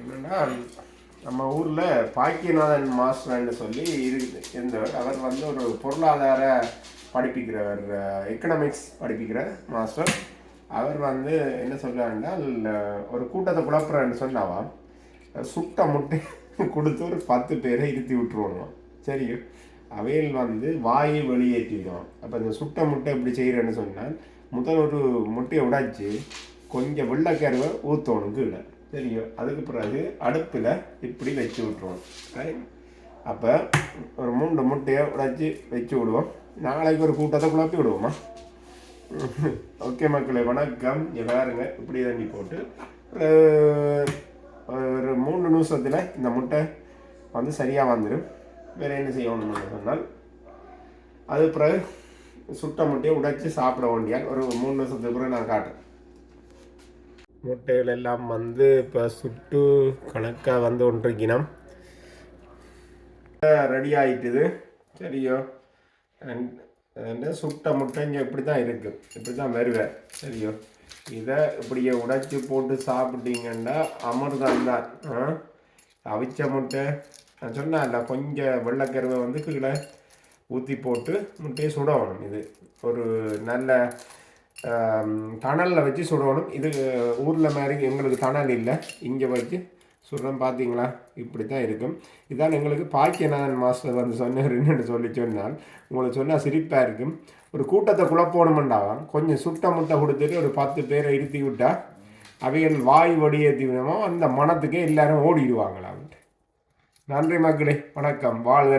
என்னென்னா நம்ம ஊரில் பாக்கியநாதன் மாஸ்டர்னு சொல்லி இருக்குது. இருந்தவர் அவர் வந்து ஒரு பொருளாதார படிப்பிக்கிறவர் எக்கனாமிக்ஸ் படிப்பிக்கிற மாஸ்டர். அவர் வந்து என்ன சொல்கிறாருன்னா ஒரு கூட்டத்தை குழப்புறன்னு சொன்னாவாம் சுட்ட முட்டை கொடுத்து ஒரு பத்து பேரை இருத்தி விட்டுருவோம் சரி அவையில் வந்து வாயை வெளியேற்றிடுவோம் அப்போ இந்த சுட்ட முட்டை எப்படி செய்கிறேன்னு சொன்னால் முதல் ஒரு முட்டையை உடைச்சி கொஞ்சம் வெள்ளைக்கருவை ஊற்றணும் கீழே. தெரியும். அதுக்கு பிறகு அடுப்பில் இப்படி வச்சு விட்ருவோம் ரைட் அப்போ ஒரு மூன்று முட்டையை உடைச்சி வச்சு விடுவோம். நாளைக்கு ஒரு கூட்டத்தை குழப்பி விடுவோமா? ஓகே மக்களே வணக்கம். இங்க பாருங்க இப்படி தண்ணி போட்டு ஒரு- ஒரு மூணு நிமிஷத்தில் இந்த முட்டை வந்து சரியாக வந்துடும் வேறு என்ன செய்யணும்னு சொன்னால் அது பிறகு சுட்ட முட்டையை உடைச்சி சாப்பிட வேண்டியால் ஒரு மூணு நிமிஷத்துக்கு பிறகு நான் காட்டுறேன். முட்டைகள் எல்லாம் வந்து இப்போ சுட்டு கணக்காக வந்து ஒன்றிக்கினம். ரெடி ஆகிட்டுது சரியோ. And- சுட்ட முட்டை இங்கே இப்படி தான் இருக்குது இப்படி தான் வருவேன் சரியோ. இதை இப்படியே உடைச்சி போட்டு சாப்பிட்டீங்கன்னா அமிர்தம் தான். ஆ? அவிச்ச முட்டை. நான் சொன்னேன்ல கொஞ்சம் வெள்ளைக்கருவை வந்து கீழே ஊற்றி போட்டு முட்டையை சுடணும் இது. ஒரு நல்ல தணலில் வச்சு சுடணும். இது ஊரில் மாதிரி எங்களுக்கு தணல் இல்லை. இங்கே வச்சு சுடுறோம் பார்த்தீங்களா இப்படி தான் இருக்கும். இதான் எங்களுக்கு பாக்கியநாதன் மாஸ்டர் வந்து சொன்னார் சொல்லி சொன்னால் உங்களுக்கு சொன்னால் சிரிப்பாக இருக்கும். ஒரு கூட்டத்தை குழப்பணுமெண்டாவாம் கொஞ்சம் சுட்ட முட்டை கொடுத்துட்டு ஒரு பத்து பேரை இருத்தி விட்டா அவைகள் வாய் வடியேற்றி விடமோ அந்த மனத்துக்கே எல்லாரும் ஓடிடுவாங்களா? நன்றி மக்களே வணக்கம். வாழ்க